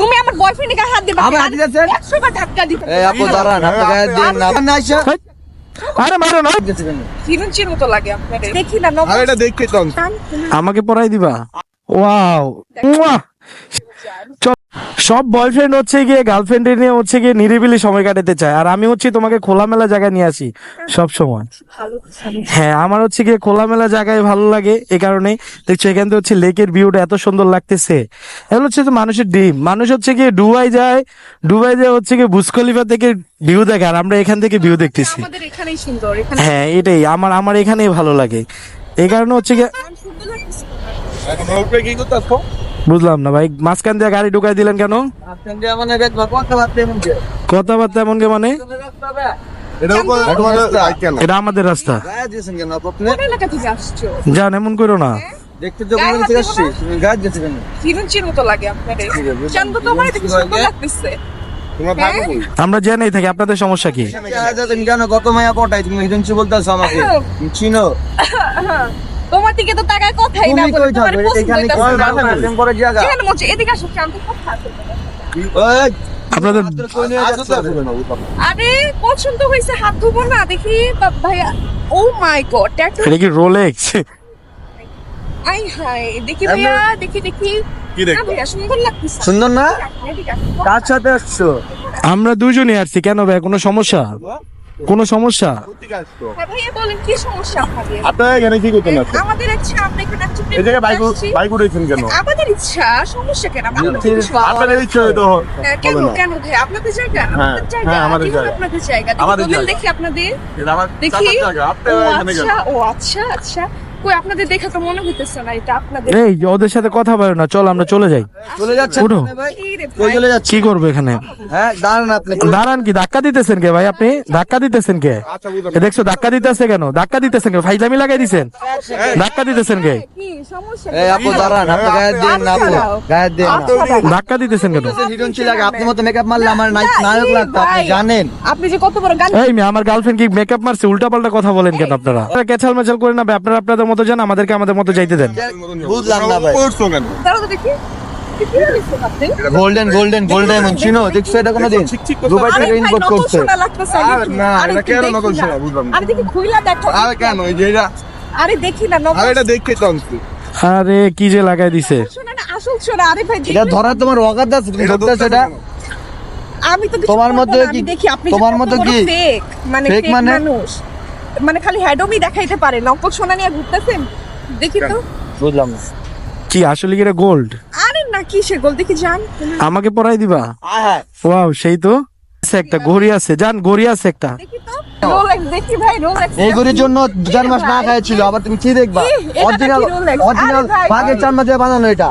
তুমি আমার বয়ফ্রেন্ডে গায়ে হাত দিবা আবার হাত দিতেছেন? 100 বার ধাক্কা দিবে এই আপু দাঁড়ান আপনি গায়ে দিন না। আপনি আইসা আরে মারো না। হিরুচির মতো লাগে আপনাদের। দেখি না এটা দেখতে আমাকে পড়াই দিবা? ওয়াও! চল সব বয়ফ্রেন্ড হচ্ছে গিয়ে গার্লফ্রেন্ড নিয়ে হচ্ছে গিয়ে নিরিবিলি সময় কাটাতে চায়। আর আমি হচ্ছে তোমাকে খোলামেলা জায়গায় নিয়ে আসি সব সময়। হ্যাঁ আমার হচ্ছে গিয়ে খোলামেলা জায়গায় ভালো লাগে এ কারণে দেখছ এখান থেকে হচ্ছে লেকের ভিউটা এত সুন্দর লাগতেছে। এগুলো হচ্ছে তো মানুষের ডিম মানুষ হচ্ছে গিয়ে ডুবাই যায় ডুবাই যায় হচ্ছে গিয়ে বুজ খলিফা থেকে ভিউ দেখে আর আমরা এখান থেকে ভিউ দেখতেছি। আমাদের এখানেই সুন্দর এখানে হ্যাঁ এটাই। আমার আমার এখানেই ভালো লাগে। এই কারণে হচ্ছে গিয়ে বুঝলাম না ভাই। মাঝখান দিয়ে গাড়ি ঢুকাই দিলেন কেন? মানে কথাবার্তা এমন কে মানে? এটা আমাদের রাস্তা। যান এমন করো না। দেখতে তো কোন থেকে আসছি। তুমি গায়ে দিয়েছেন কেন? হিরুচির মতো লাগে আপনাদের চান্দ তোমার দেখি সুন্দর লাগতেছে। তোমরা থাকো কই আমরা জেনেই থাকি আপনাদের সমস্যা কি? গায়ে দিয়েছেন কেন কত মায়া পটাই তুমি হিরঞ্চি বলতেছো আমাকে। চিনো? তোমার দিকে তো তাকায় কথাই না বলে তোমার পছন্দ পরে গিয়া গা এখানে মজা এদিকে আসো শান্ত কথা আছে। ওই আপনাদের আরে পছন্দ হয়েছে হাত ধুবো না দেখি বা- ভাইয়া ও মাই গড ট্যাটু এটা কি রোলেক্স আই হাই দেখি ভাইয়া দেখি দেখি। কি সুন্দর সুন্দর না? কার সাথে আসছো? আমরা দুজনই আসছি কেন ভাই কোনো সমস্যা? কোনো সমস্যা? হ্যাঁ ভাইয়া বলেন কি সমস্যা আপনাদের? আপনারা এখানে কি আমাদের ইচ্ছা আমরা এখানে এই জায়গায় বাইক বাইক উঠেছেন কেন? আমাদের ইচ্ছা সমস্যা কেন? আপনাদের ইচ্ছা। হয়তো হ্যাঁ, কেন কেন ভাই? আপনাদের জায়গা? হ্যাঁ, আমাদের জায়গা। হ্যাঁ, আমাদের জায়গা। আপনাদের জায়গা? দেখি আমাদের দেখি আপনাদের। দেখি। চাচার জায়গা ও আপনারা এখানে আচ্ছা ও আচ্ছা আচ্ছা। কই আপনাদের দেখা তো মনে হইতেছে না এটা আপনাদের। এই ওদের সাথে কথা বলো না চল আমরা চলে যাই। চলে যাচ্ছে উঠো। ভাই? কই চলে যাচ্ছে কি করব এখানে? হ্যাঁ দাঁড়ান আপনি। দাঁড়ান কি ধাক্কা দিতেছেন কে ভাই আপনি? ধাক্কা দিতেছেন কে? আচ্ছা এ দেখছ ধাক্কা দিতেছে কেন? ধাক্কা দিতেছেন কে? ফাইজলামি লাগাই দিছেন? ধাক্কা দিতেছেন কে? কি সমস্যা? এই আপু দাঁড়ান আপনি গায়ে দিন না আপু গায়ে দিন না ধাক্কা দিতেছেন কেন? হিরঞ্চি লাগে আপনি মতো মেকআপ মারলে আমার নায়ক- নায়ক লাগতো আপনি জানেন। আপনি যে কত বড় গান এই আমার গার্লফ্রেন্ড কি মেকআপ মারছে? উল্টা পাল্টা কথা বলেন কেন আপনারা? আপনারা কেচাল মেচাল করে না আপনারা আপনাদের মতো যান আমাদেরকে আমাদের মতো যাইতে দেন। বুঝলাম না ভাই। দাঁড়াও তো দেখি? গোল্ডেন গোল্ডেন গোল্ডেন চিনো? দেখছ এটা কোনো। দুবাই থেকে করছে। না, এটা দেখি বুঝলাম আরে দেখি খুইলা দেখো। আর কেন? এই যে এটা? আরে দেখি না নকল এটা দেখতে তো আরে কি যে লাগাই দিছে। সোনা আসল সোনা আরে ভাই এটা দেখি- ধরার তোমার তুমি ধরতেছো এটা? আমি তো তোমার মধ্যে কি- দেখি আপনি তোমার মধ্যে কি? মানে ফেক মানে? মানুষ। মানে খালি হ্যাডমি দেখাইতে পারে। নকল সোনা নিয়ে ঘুরতেছেন? দেখি তো। বুঝলাম না। কি আসলে কি এটা গোল্ড আরে না কি সে গোল দেখি যান। আমাকে পরাই দিবা? হ্যাঁ ওয়াও সেই তো। একটা ঘড়ি আছে। জান ঘড়ি আছে একটা। দেখি তো। রোলেক্স দেখি ভাই রোলেক্স এই ঘড়ির জন্য চার মাস না খাইছিল আবার তুমি কি দেখবা? কি? এটা অরিজিনাল অরিজিনাল আরে বাঘের চামড়া দিয়ে বানানো এটা।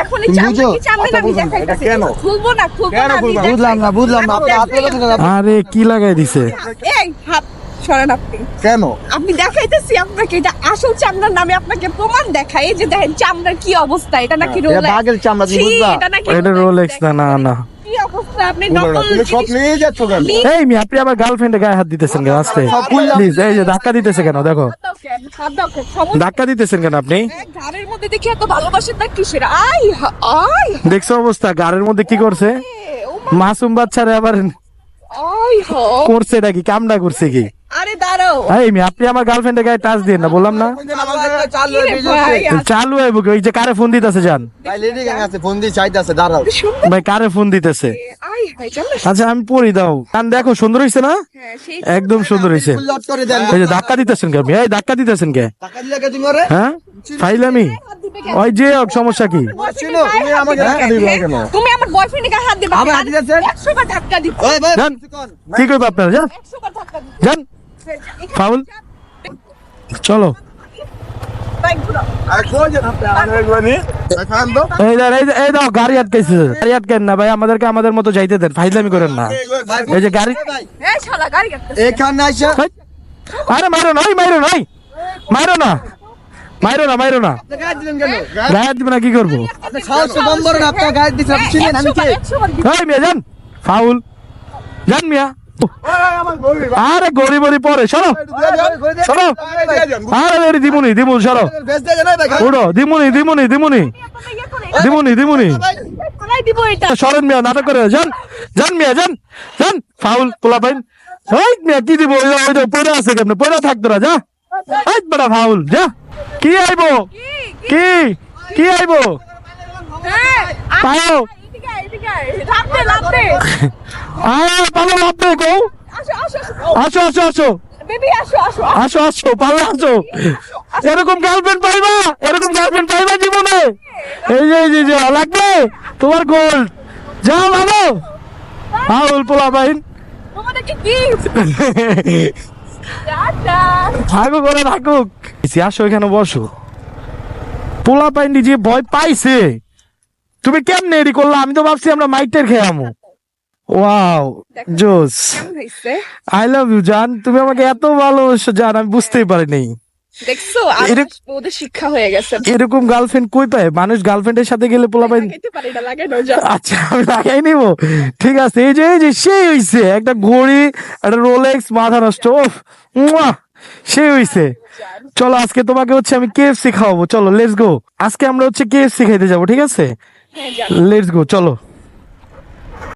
এখন তুমি চামড়া বুঝো? কি। আরে লাগাই দিছে? এই হাত সরেন আপনি। কেন? আমি দেখাইতেছি আপনাকে এটা আসল চামড়ার নামে আপনাকে প্রমাণ দেখাই যে দেখেন চামড়ার কি অবস্থা এটা নাকি এটা রোলেক্স বাঘের চামড়া তুমি বুঝবা এটা নাকি এটা রোলেক্স না না না। কি অবস্থা আপনি নকল তুমি সব নিয়ে যাচ্ছ কেন? এই মি আপনি আমার গার্লফ্রেন্ডে গায়ে হাত দিতেছেন কেন আস্তে? প্লিজ এই যে ধাক্কা দিতেছে কেন দেখো। ধাক্কা দিতেছেন কেন আপনি? ঘাড়ের মধ্যে দেখি এত ভালোবাসার দাগ কিসের? আই দেখছ অবস্থা গাড়ির মধ্যে কি করছে? মাসুম বাচ্চারে আবার করছে নাকি কি কামটা করছে কি? দাঁড়াও। এই মি আপনি আমার গার্লফ্রেন্ডের গায়ে টাচ না বললাম না। চালু হইব ওই যে কারে ফোন দিতেছে ভাই লেডি গ্যাং আছে ফোন দিয়ে চাইতেছে দাঁড়াও। ভাই কারে ফোন দিতেছে? আই হাই চল। আচ্ছা আমি পড়ি দাও। কান দেখো সুন্দর হইছে না? হ্যাঁ একদম সুন্দর হইছে। এই যে ধাক্কা দিতেছেন কে এই ধাক্কা দিতেছেন কে? টাকা দিলে কে তুমি ওরে? হ্যাঁ? ফাইলামি দিবে কেন? ওই যে হোক সমস্যা কি? চিনো, গায়ে তুমি হাত আমাকে ধাক্কা কেন? কেন? তুমি আমার বয়ফ্রেন্ডে গায়ে হাত দিবে আবার হাত দিতেছেন? একশো বার ধাক্কা দিবে ওই ভাই কি করবে আপনারা যান একশো বার ধাক্কা দিবে যান ফাউল? চলো। এই দাও গাড়ি আটকাইছে। গাড়ি আটকেন না ভাই আমাদেরকে আমাদের মতো যাইতে দেন ফাইজলামি করেন না। এই যে গাড়ি আরে মারো মারো মারো না। মারো না মারো না। গায়ে দিবে না কি করব? গায়ে দিচ্ছে। ফাউল। জান মিয়া। আরে গড়ি বড়ি পরে সরো। সরো। আরে রে দিমুনি দিমুন সরো। উড়ো দিমুনি দিমুনি দিমুনি। দিমুনি দিমুনি। সরেন মিয়া নাটক করে। যান যান মিয়া যান যান। ফাউল পোলা পাইন ওই মিয়া কি দিব? পড়ে আছে কেমনে? পড়ে থাকতো না যা। এই বড় ফাউল যা। কি আইবো? কি কি? আইবো? পাও পালো লাভবে কো আসো, আসো, আসো। আসো আসো আসো। আসো পালো আসো। এরকম গার্লফ্রেন্ড পাইবা? এরকম গার্লফ্রেন্ড পাইবা জীবনে? এই যে এই যে, লাগবে? তোমার গোল যাও ভালো ফাউল পোলা পাইন টাটা। থাকুক ওরা থাকুক আসো এখানে বসো। পোলা পাইন্ডি যে ভয় পাইছে। তুমি কেমনে এডি করলা? আমি তো ভাবছি আমরা মাইটের খেয়ে আমো। ওয়াও জোস। আই লাভ ইউ জান। তুমি আমাকে এত ভালোবাসো জান আমি বুঝতেই পারিনি। দেখছ ওদের শিক্ষা হয়ে গেছে। এরকম গার্লফ্রেন্ড কই পায়? মানুষ গার্লফ্রেন্ডের সাথে গেলে পোলা পারি না লাগানো আচ্ছা আমি লাগাই নিব। ঠিক আছে এই যে এই যে সেই হইছে। একটা ঘড়ি একটা রোলেক্স মাথা নষ্ট। ওফ মুয়া সেই হইছে। চলো আজকে তোমাকে হচ্ছে আমি কেএফসি খাওয়াবো। চলো লেটস গো আজকে আমরা হচ্ছে কেএফসি খাইতে যাব ঠিক আছে? লেটস গো চলো।